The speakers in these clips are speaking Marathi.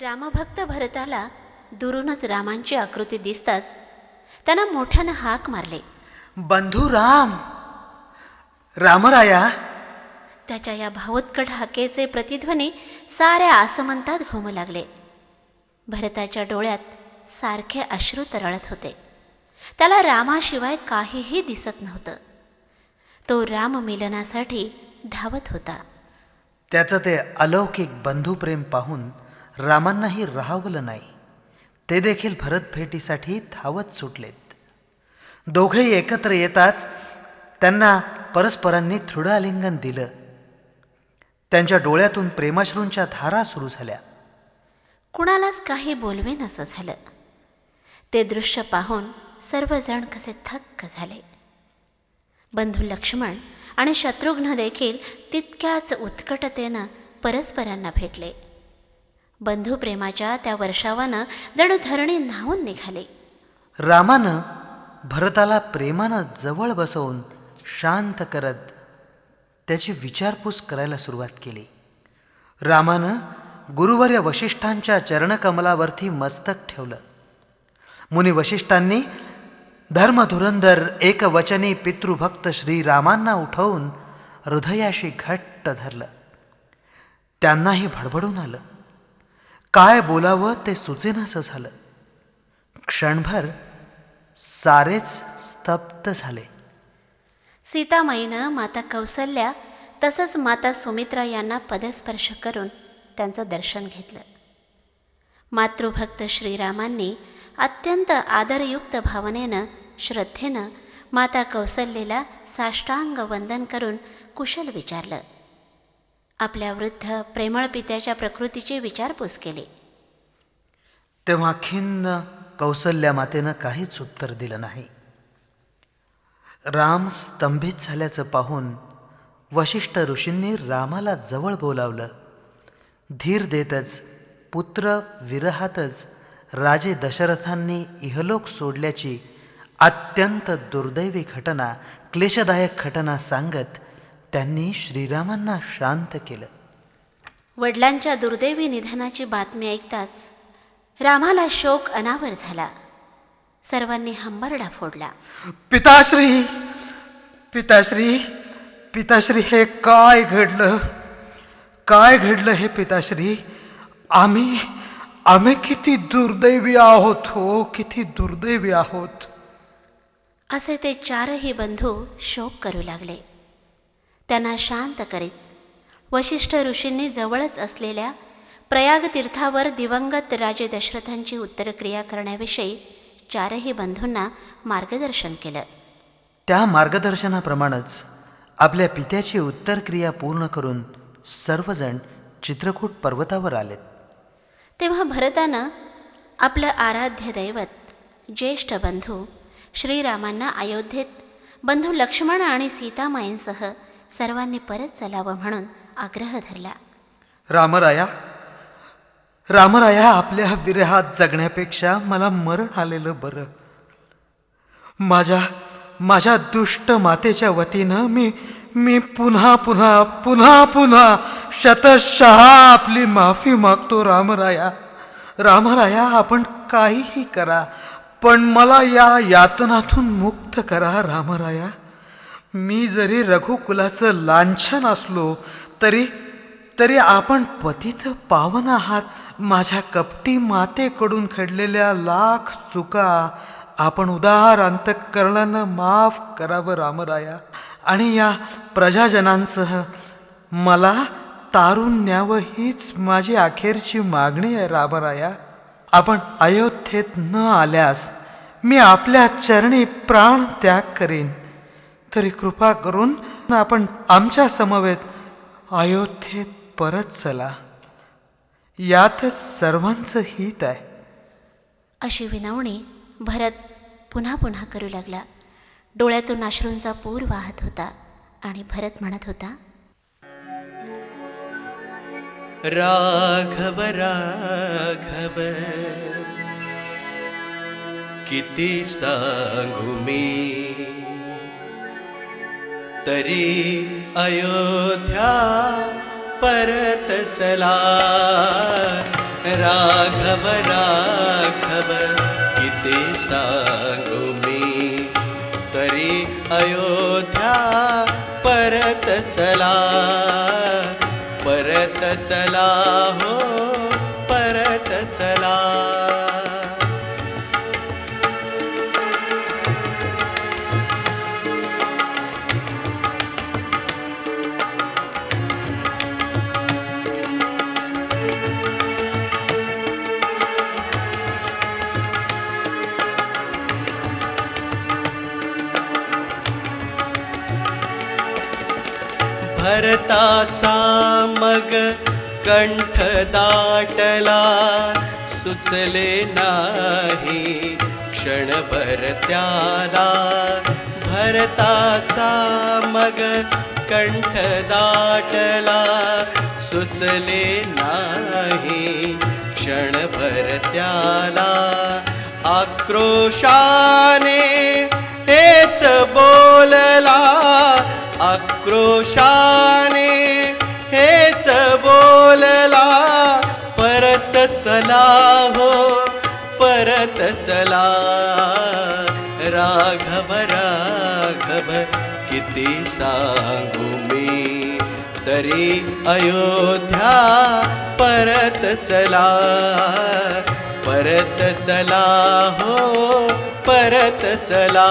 रामभक्त भरताला दुरूनच रामांची आकृती दिसताच त्यांना मोठ्यानं हाक मारले. बंधू राम रामराया. त्याच्या या भावोत्कट हाकेचे प्रतिध्वनी साऱ्या आसमंतात घुमू लागले. भरताच्या डोळ्यात सारखे अश्रू तरळत होते. त्याला रामाशिवाय काहीही दिसत नव्हतं. तो राममिलनासाठी धावत होता. त्याचं ते अलौकिक बंधुप्रेम पाहून रामांनाही राहावलं नाही. ते देखील भरतफेटीसाठी धावत सुटलेत. दोघेही एकत्र येताच त्यांना परस्परांनी दृढालिंगन दिलं. त्यांच्या डोळ्यातून प्रेमाश्रूंच्या धारा सुरू झाल्या. कुणालाच काही बोलवेन असं झालं. ते दृश्य पाहून सर्वजण कसे थक्क झाले. बंधू लक्ष्मण आणि शत्रुघ्न देखील तितक्याच उत्कटतेनं परस्परांना भेटले. बंधुप्रेमाच्या त्या वर्षावानं जणू धरणे न्हावून निघाले. रामानं भरताला प्रेमानं जवळ बसवून शांत करत त्याची विचारपूस करायला सुरुवात केली. रामानं गुरुवर्य वशिष्ठांच्या चरणकमलावरती मस्तक ठेवलं. मुनी वशिष्ठांनी धर्मधुरंधर एकवचनी पितृभक्त श्रीरामांना उठवून हृदयाशी घट्ट धरलं. त्यांनाही भडभडून आलं. काय बोलावं ते सुचेनासं झालं. क्षणभर सारेच स्तब्ध झाले. सीतामाईनं माता कौसल्या तसंच माता सुमित्रा यांना पदस्पर्श करून त्यांचं दर्शन घेतलं. मातृभक्त श्रीरामांनी अत्यंत आदरयुक्त भावनेनं श्रद्धेनं माता कौसल्येला साष्टांग वंदन करून कुशल विचारलं. आपल्या वृद्ध प्रेमळ पित्याच्या प्रकृतीचे विचारपूस केले. तेव्हा खिन्न कौसल्या मातेनं काहीच उत्तर दिलं नाही. राम स्तंभित झाल्याचं पाहून वशिष्ठ ऋषींनी रामाला जवळ बोलावलं. धीर देतच पुत्र विरहातच राजे दशरथांनी इहलोक सोडल्याची अत्यंत दुर्दैवी घटना क्लेशदायक घटना सांगत त्यांनी श्रीरामांना शांत केलं. वडिलांच्या दुर्दैवी निधनाची बातमी ऐकताच रामाला शोक अनावर झाला. सर्वांनी हंबरडा फोडला. पिताश्री पिताश्री पिताश्री हे काय घडलं? काय घडलं हे पिताश्री? आम्ही आम्ही किती दुर्दैवी आहोत हो किती दुर्दैवी आहोत. असे ते चारही बंधू शोक करू लागले. त्यांना शांत करीत. वशिष्ठ ऋषींनी जवळच असलेल्या प्रयाग तीर्थावर दिवंगत राजे दशरथांची उत्तरक्रिया करण्याविषयी चारही बंधूंना मार्गदर्शन केलं. त्या मार्गदर्शनाप्रमाणेच आपल्या पित्याची उत्तरक्रिया पूर्ण करून सर्वजण चित्रकूट पर्वतावर आलेत. तेव्हा भरतानं आपलं आराध्य दैवत ज्येष्ठ बंधू श्रीरामांना अयोध्येत बंधू लक्ष्मण आणि सीतामाईंसह सर्वांनी परत चलावं म्हणून आग्रह धरला. रामराया रामराया आपल्या विरहात जगण्यापेक्षा मला मरण आलेलं बरं. माझ्या माझ्या दुष्ट मातेच्या वतीनं मी मी पुन्हा पुन्हा पुन्हा पुन्हा शतशः आपली माफी मागतो रामराया. रामराया आपण काहीही करा पण मला या यातनातून मुक्त करा रामराया. मी जरी रघुकुलाचं लांछन असलो तरी तरी आपण पतित पावन आहात. माझ्या कपटी मातेकडून खडलेल्या लाख चुका आपण उदार अंतकरणानं माफ करावं रामराया. आणि या प्रजाजनांसह मला तारून न्यावं हीच माझी अखेरची मागणी आहे रामराया. आपण अयोध्येत न आल्यास मी आपल्या चरणी प्राण त्याग करीन. तरी कृपा करून आपण आमच्या समवेत अयोध्येत परत चला. यातच सर्वांचं हित आहे. अशी विनवणी भरत पुन्हा पुन्हा करू लागला. डोळ्यातून अश्रूंचा पूर वाहत होता आणि भरत म्हणत होता राघव राघव किती सांगू मी? तरी अयोध्या परत चला. राघव राघव किती सांगू मी? तरी अयोध्या परत चला. परत चला हो. भरताचा मग कंठ दाटला. सुचले नाही क्षणभर त्याला. भरताचा मग कंठ दाटला. सुचले नाही क्षणभर त्याला. आक्रोशाने हेच बोल तरी अयोध्या परत चला. परत चला हो परत चला.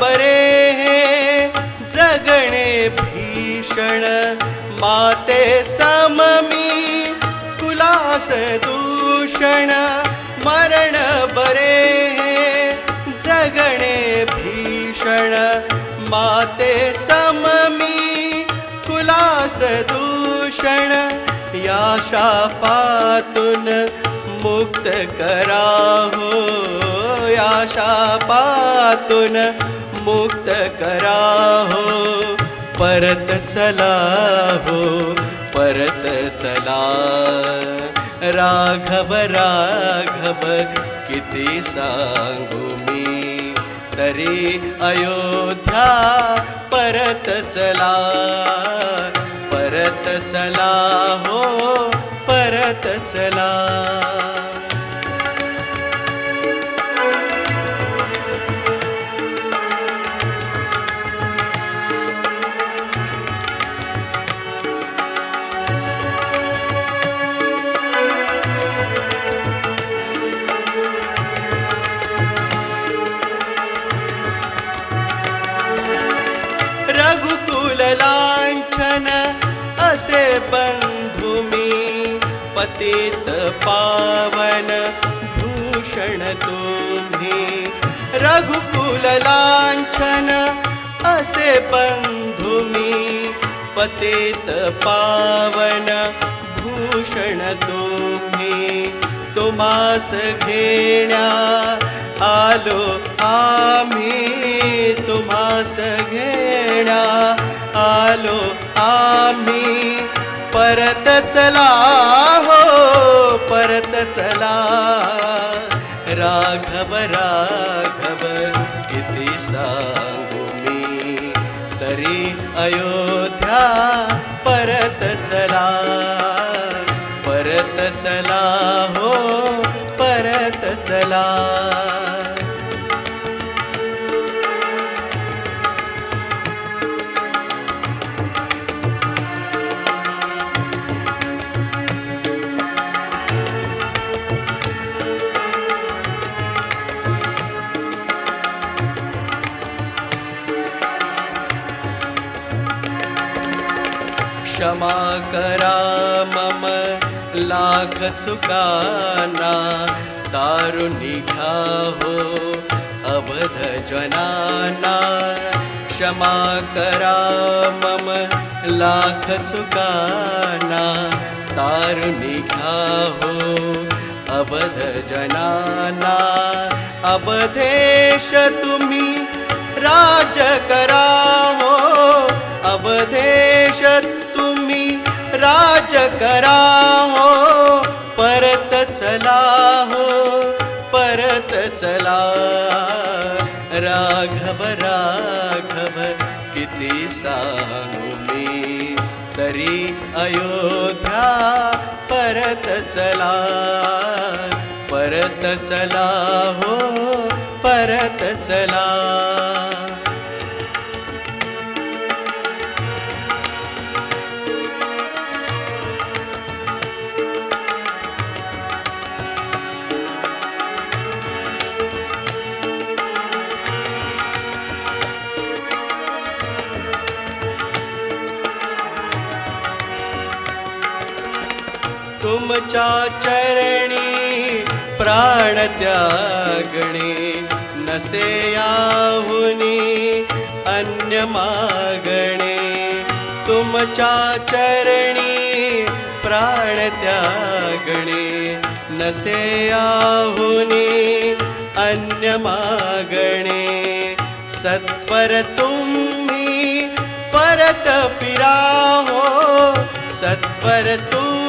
परे हे जगणे भीषण. माते सममी कुलास दूषण. मरण बरे हे जगणे भीषण. माते सममी कुलास दूषण. या शापातून मुक्त करा हो या शापातून मुक्त करा हो परत चला हो परत चला. राघव राघव किती सांगू मी तरी अयोध्या परत चला. परत चला हो परत चला. पावन भूषण तुम्ही. रघुकुल लांछन असे बंधुमी पतेत पावन भूषण तुम्ही. तुम्हास घेण्या आलो आम्ही. तुम्हास घेण्या आलो आम्ही. परत चला हो परत चला. राघव राघव किती सांगू मी? तरी अयोध्या परत चला. परत चला हो परत चला. क्षमा करा मम लाख चुकाना तारुणी घ्या हो अवध जनाना. क्षमा करा मम लाख चुकाना तारुणी घ्या हो अवध जनाना. अवधेश तुम्ही राज करा हो अवधेश राज करा हो परत चला हो परत चला. राघव राघव किती सांगू मी तरी अयोध्या परत चला. परत चला हो परत चला. तुमच्या चरणी प्राण त्यागणे. नसे याहुनी अन्य मागणे. तुमच्या चरणी प्राण त्यागणे. नसे याहुनी अन्य मागणे. सत्वर तुम्ही परत फिराहो. सत्वर तुम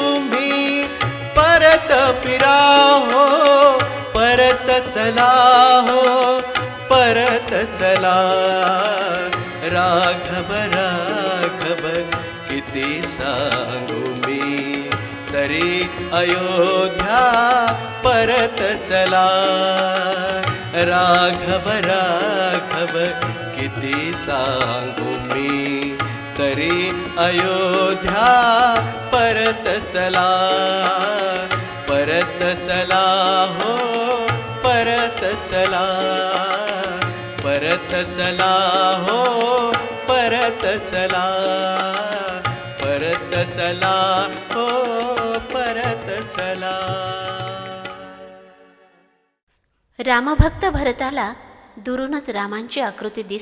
परत फिरा हो परत चला हो परत चला. राघव राघव किती सांगू मी तरी अयोध्या परत चला. राघव राघव किती सांगू मी तरी अयोध्या परत चला. चला हो परत चला. परत चला हो परत चला. परत चला हो परत चला. रामभक्त भरताला दुरूनच रामांची आकृती दिस